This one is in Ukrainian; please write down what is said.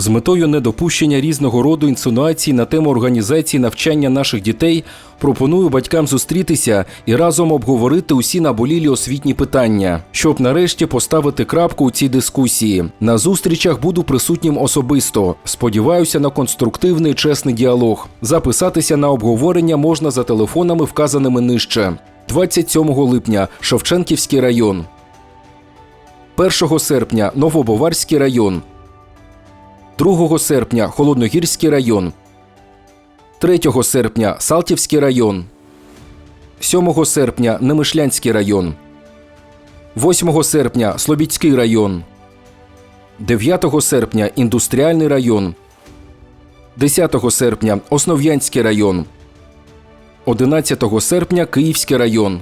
З метою недопущення різного роду інсинуацій на тему організації навчання наших дітей пропоную батькам зустрітися і разом обговорити усі наболілі освітні питання, щоб нарешті поставити крапку у цій дискусії. На зустрічах буду присутнім особисто. Сподіваюся на конструктивний чесний діалог. Записатися на обговорення можна за телефонами, вказаними нижче. 27 липня Шевченківський район. 1 серпня Новобоварський район. 2 серпня Холодногірський район. 3 серпня Салтівський район. 7 серпня Немишлянський район. 8 серпня Слобідський район. 9 серпня Індустріальний район. 10 серпня Основ'янський район. 11 серпня Київський район.